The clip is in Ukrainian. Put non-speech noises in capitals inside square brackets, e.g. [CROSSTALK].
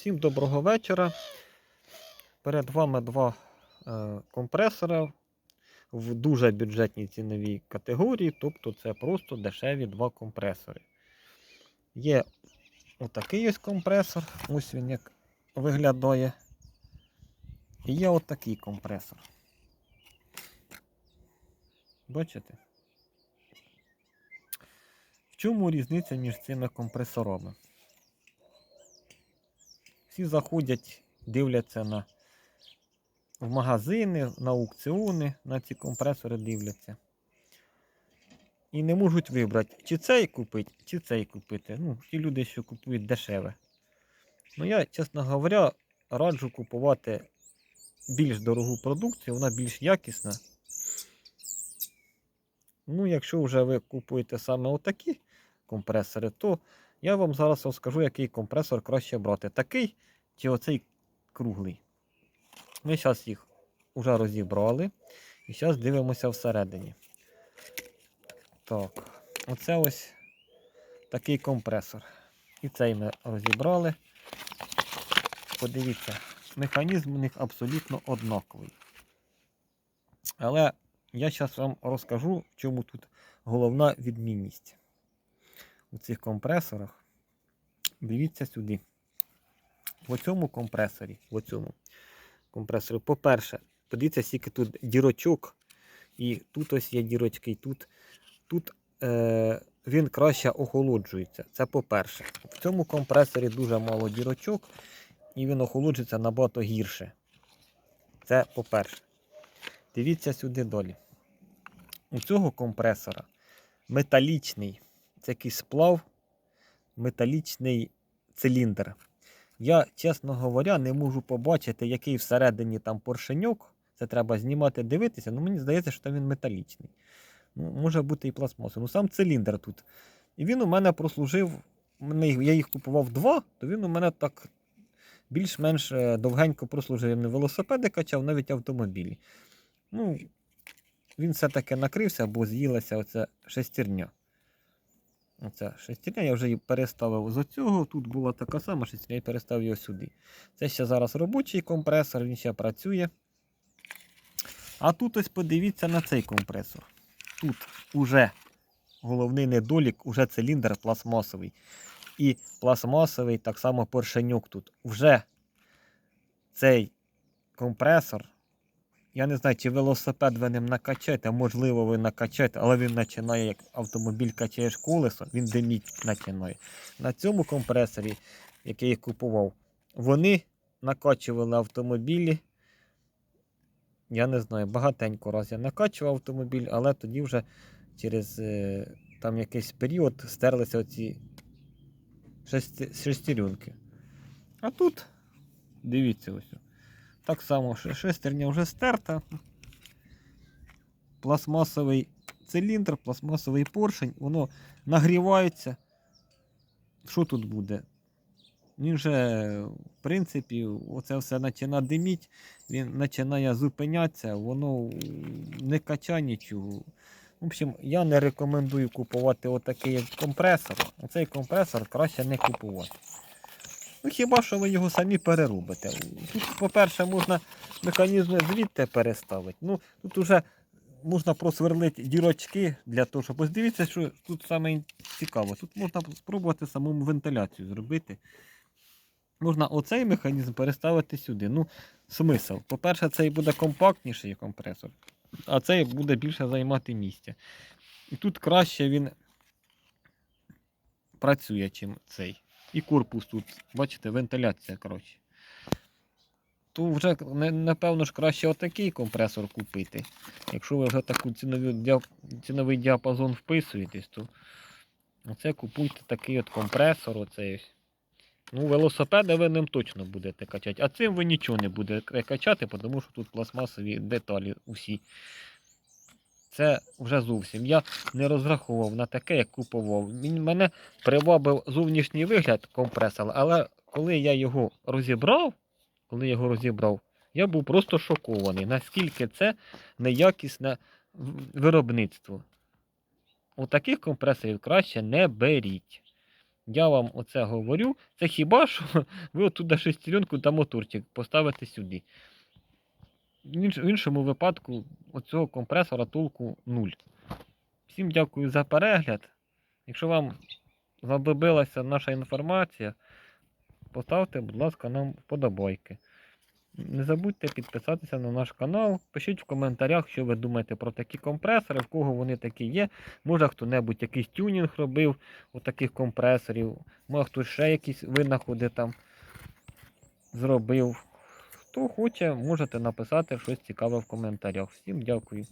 Всім доброго вечора. Перед вами два е, компресора в дуже бюджетній ціновій категорії, тобто це просто дешеві два компресори. Є отакий ось компресор, ось він як виглядає. І є отакий компресор. Бачите? В чому різниця між цими компресорами? Всі заходять, дивляться на в магазини, на аукціони, на ці компресори дивляться. І не можуть вибрати, чи цей купити, чи цей купити. Ну, ті люди, що купують дешеве. Ну, я, чесно говоря, раджу купувати більш дорогу продукцію, вона більш якісна. Ну, якщо вже ви купуєте саме отакі компресори, то я вам зараз розкажу, який компресор краще брати. Такий чи оцей круглий. Ми зараз їх вже розібрали. І зараз дивимося всередині. Так, оце ось такий компресор. І цей ми розібрали. Подивіться, механізм у них абсолютно однаковий. Але я зараз вам розкажу, в чому тут головна відмінність у цих компресорах. Дивіться сюди. В цьому компресорі, в цьому компресорі, по-перше, подивіться, скільки тут дірочок. І тут ось є дірочки, і тут, тут е, він краще охолоджується. Це по-перше. В цьому компресорі дуже мало дірочок, і він охолоджується набагато гірше. Це по-перше. Дивіться сюди долі. У цього компресора металічний, це якийсь сплав, металічний циліндр. Я, чесно говоря, не можу побачити, який всередині там поршеньок. Це треба знімати, дивитися. Ну, мені здається, що там він металічний. Ну, Може бути і пластмасовий. Ну, сам циліндр тут. І він у мене прослужив. Я їх купував два, то він у мене так більш-менш е, довгенько прослужив. Я не велосипеди качав, навіть автомобілі. Ну, він все-таки накрився, бо з'їлася оця шестерня. Оця шестерня, я вже її переставив з оцього. Тут була така сама шестерня, я переставив його сюди. Це ще зараз робочий компресор, він ще працює. А тут ось подивіться на цей компресор. Тут уже головний недолік, уже циліндр пластмасовий. І пластмасовий так само поршенюк тут. Вже цей компресор. Я не знаю, чи велосипед ви ним накачаєте, можливо, ви накачаєте, але він починає, як автомобіль качаєш колесо, він диміть починає. На цьому компресорі, який я купував, вони накачували автомобілі. Я не знаю, багатенько раз я накачував автомобіль, але тоді вже через е, там якийсь період стерлися оці шестерюнки. А тут, дивіться ось. Так само, шестерня вже стерта. Пластмасовий циліндр, пластмасовий поршень, воно нагрівається. Що тут буде? Він вже, в принципі, оце все починає диміти, він починає зупинятися, воно не качає нічого. В общем, я не рекомендую купувати отакий компресор. Оцей компресор краще не купувати. Ну, хіба що ви його самі переробите. Тут, по-перше, можна механізми звідти переставити. Ну, тут вже можна просверлити дірочки для того, щоб. Ось дивіться, що тут саме цікаво. Тут можна спробувати самому вентиляцію зробити. Можна оцей механізм переставити сюди. Ну, смисл. По-перше, цей буде компактніший компресор, а цей буде більше займати місця. І тут краще він працює, чим цей. І корпус тут, бачите, вентиляція, коротше. То вже, напевно ж, краще отакий компресор купити. Якщо ви вже таку ціновий діапазон вписуєтесь, то оце купуйте такий от компресор. Оцей. Ну, велосипеди ви ним точно будете качати. А цим ви нічого не будете качати, тому що тут пластмасові деталі усі. Це вже зовсім. Я не розраховував на таке, як купував. Він мене привабив зовнішній вигляд компресора, але коли я його розібрав, коли я його розібрав, я був просто шокований, наскільки це неякісне виробництво. У таких компресорів краще не беріть. Я вам оце говорю. Це хіба що [LAUGHS] ви отуда шестеренку та моторчик поставите сюди. В іншому випадку оцього компресора толку нуль. Всім дякую за перегляд. Якщо вам знадобилася наша інформація, поставте, будь ласка, нам вподобайки. Не забудьте підписатися на наш канал. Пишіть в коментарях, що ви думаєте про такі компресори, в кого вони такі є. Може хто-небудь якийсь тюнінг робив у таких компресорів, може хтось ще якісь винаходи там зробив. Хто хоче, можете написати щось цікаве в коментарях. Всім дякую.